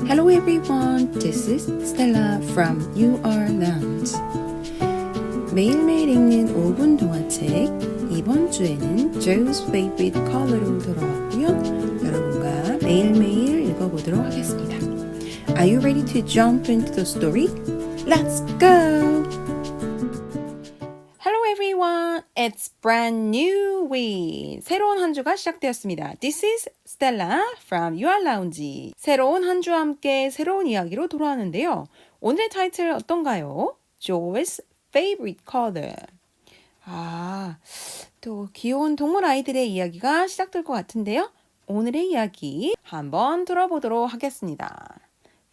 Hello everyone, this is Stella from UR Lounge. 매일매일 읽는 5분 동화책 이번 주에는 Joe's Favorite Color로 돌아왔고요. 여러분과 매일매일 읽어보도록 하겠습니다. Are you ready to jump into the story? Let's go! Brand new week. 새로운 한 주가 시작되었습니다. This is Stella from UR Lounge. 새로운 한 주와 함께 새로운 이야기로 돌아왔는데요. 오늘의 타이틀 어떤가요? Joe's favorite color. 아, 또 귀여운 동물 아이들의 이야기가 시작될 것 같은데요. 오늘의 이야기 한번 들어보도록 하겠습니다.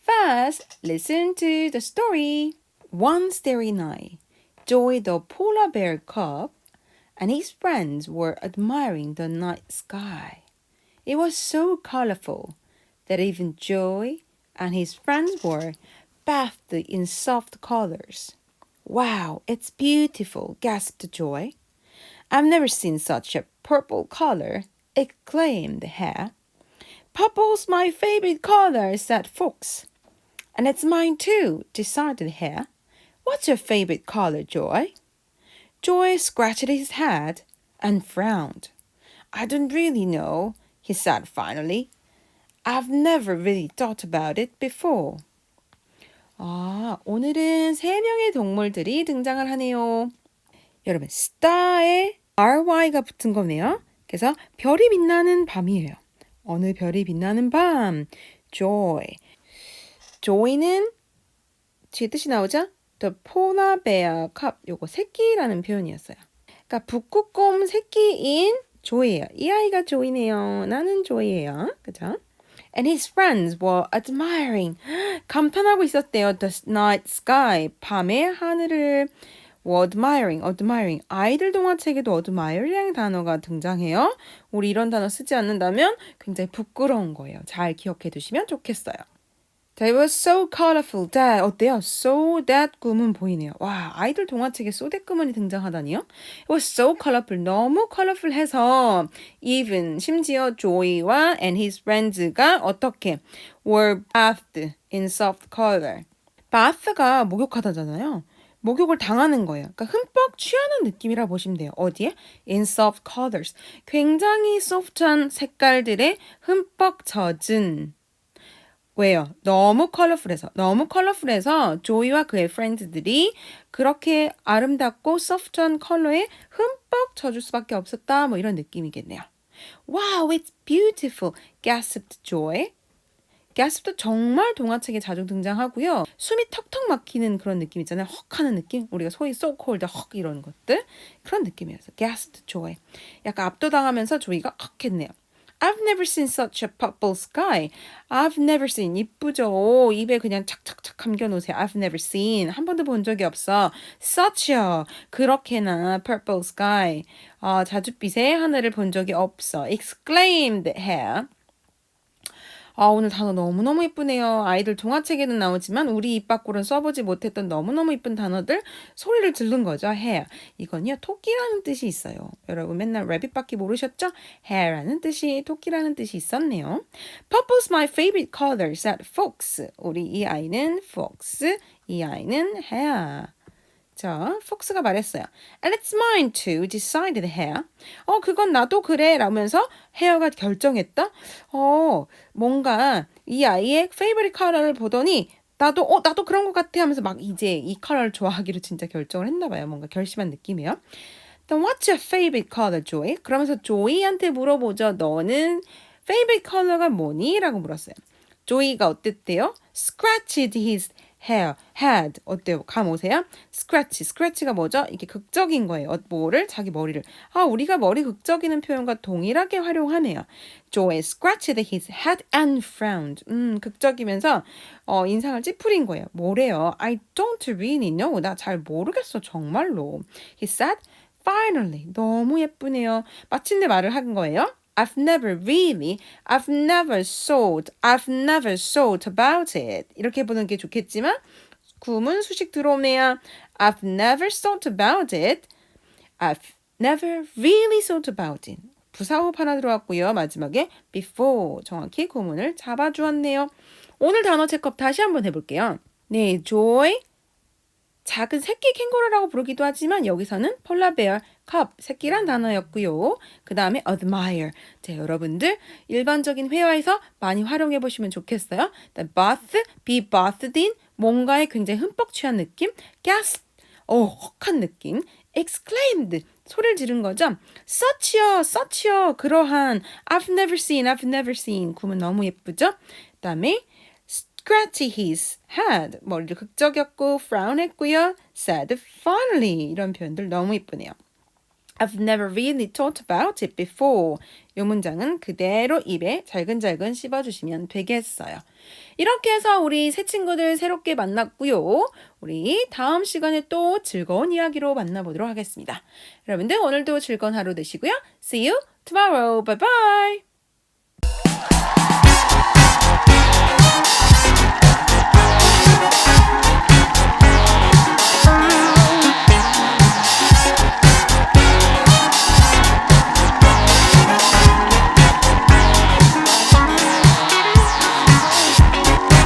First, listen to the story. One starry night, Joey the polar bear cub and his friends were admiring the night sky. It was so colorful that even Joey and his friends were bathed in soft colors. Wow, it's beautiful, gasped Joy. I've never seen such a purple color, exclaimed Hare. Purple's my favorite color, said Fox. And it's mine too, decided Hare. What's your favorite color, Joy? Joy scratched his head and frowned. I don't really know, he said finally. I've never really thought about it before. 아, 오늘은 세 명의 동물들이 등장을 하네요. 여러분, star에 ry가 붙은 거네요. 그래서 별이 빛나는 밤이에요. 어느 별이 빛나는 밤? joy. joy는 뒤에 뜻이 나오죠? The polar cub. 요거 새끼라는 표현이었어요. 그러니까 북극곰 새끼인 조이예요. 이 아이가 조이네요. 나는 조이예요. 그죠? And his friends were admiring. 감탄하고 있었대요. The night sky. 밤의 하늘을 were admiring, admiring. 아이들 동화책에도 admire이라는 단어가 등장해요. 우리 이런 단어 쓰지 않는다면 굉장히 부끄러운 거예요. 잘 기억해 두시면 좋겠어요. They were so colorful that 어때요? So that 꿈은 보이네요. 와 아이들 동화책에 so that 꿈은 등장하다니요? It was so colorful. 너무 colorful해서 even 심지어 Joey와 and his friends가 어떻게 were bathed in soft color. bath가 목욕하다잖아요. 목욕을 당하는 거예요. 그러니까 흠뻑 취하는 느낌이라 보시면 돼요. 어디에? In soft colors. 굉장히 soft한 색깔들에 흠뻑 젖은 왜요? 너무 컬러풀해서 너무 컬러풀해서 조이와 그의 프렌드들이 그렇게 아름답고 소프트한 컬러에 흠뻑 젖을 수밖에 없었다. 뭐 이런 느낌이겠네요. Wow, it's beautiful, gasped Joy. gasp도 정말 동화책에 자주 등장하고요. 숨이 턱턱 막히는 그런 느낌 있잖아요. 헉 하는 느낌. 우리가 소위 cold, 헉 이런 것들. 그런 느낌이었어요. gasped Joy. 약간 압도당하면서 조이가 헉 했네요. I've never seen such a purple sky. I've never seen. 이쁘죠? 입에 그냥 착착착 감겨 놓으세요. I've never seen. 한 번도 본 적이 없어. Such a. 그렇게나 purple sky. 어, 자줏빛의 하늘을 본 적이 없어. Exclaimed Hare. 아, 오늘 단어 너무너무 예쁘네요. 아이들 동화책에는 나오지만 우리 입 밖으로는 써보지 못했던 너무너무 예쁜 단어들 소리를 들은 거죠. hair. 이건요, 토끼라는 뜻이 있어요. 여러분 맨날 rabbit밖에 모르셨죠? hair라는 뜻이, 토끼라는 뜻이 있었네요. Purple's my favorite color, said Fox. 우리 이 아이는 fox, 이 아이는 hair. 자, 폭스가 말했어요. And it's mine too, decided Hare. 어, 그건 나도 그래. 라면서 헤어가 결정했다. 어, 뭔가 이 아이의 favorite color를 보더니 나도 어 나도 그런 것 같아 하면서 막 이제 이 컬러를 좋아하기로 진짜 결정을 했나 봐요. 뭔가 결심한 느낌이에요. Then what's your favorite color, Joey? 그러면서 조이한테 물어보죠. 너는 favorite color가 뭐니? 라고 물었어요. 조이가 어땠대요? Scratched his hair, head 어때요? 감 오세요? scratch, scratch가 뭐죠? 이게 극적인 거예요. 어, 뭐를? 자기 머리를. 아, 우리가 머리 극적이는 표현과 동일하게 활용하네요. Joey scratched his head and frowned. 음, 극적이면서 어, 인상을 찌푸린 거예요. 뭐래요? I don't really know. 나 잘 모르겠어, 정말로. He said, finally. 너무 예쁘네요. 마침내 말을 한 거예요. I've never really, I've never thought, I've never thought about it. 이렇게 보는 게 좋겠지만 구문 수식 들어오네요. I've never thought about it. I've never really thought about it. 부사호흡 하나 들어왔고요. 마지막에 before 정확히 구문을 잡아주었네요. 오늘 단어 체크업 다시 한번 해볼게요. 네, joy. 작은 새끼 캥거루라고 부르기도 하지만 여기서는 폴라베어, 컵, 새끼란 단어였고요. 그 다음에 admire. 자, 여러분들 일반적인 회화에서 많이 활용해 보시면 좋겠어요. Bath, be bathed in, 뭔가에 굉장히 흠뻑 취한 느낌. gasp, 어, 헉한 느낌. exclaimed, 소리를 지른 거죠. such요, such요, 그러한 I've never seen, I've never seen 구문 너무 예쁘죠? 그 다음에 scratchy his head, 머리를 극적였고 frown 했고요. said finally 이런 표현들 너무 예쁘네요. I've never really thought about it before. 이 문장은 그대로 입에 잘근잘근 씹어주시면 되겠어요. 이렇게 해서 우리 새 친구들 새롭게 만났고요. 우리 다음 시간에 또 즐거운 이야기로 만나보도록 하겠습니다. 여러분들 오늘도 즐거운 하루 되시고요. See you tomorrow. Bye bye.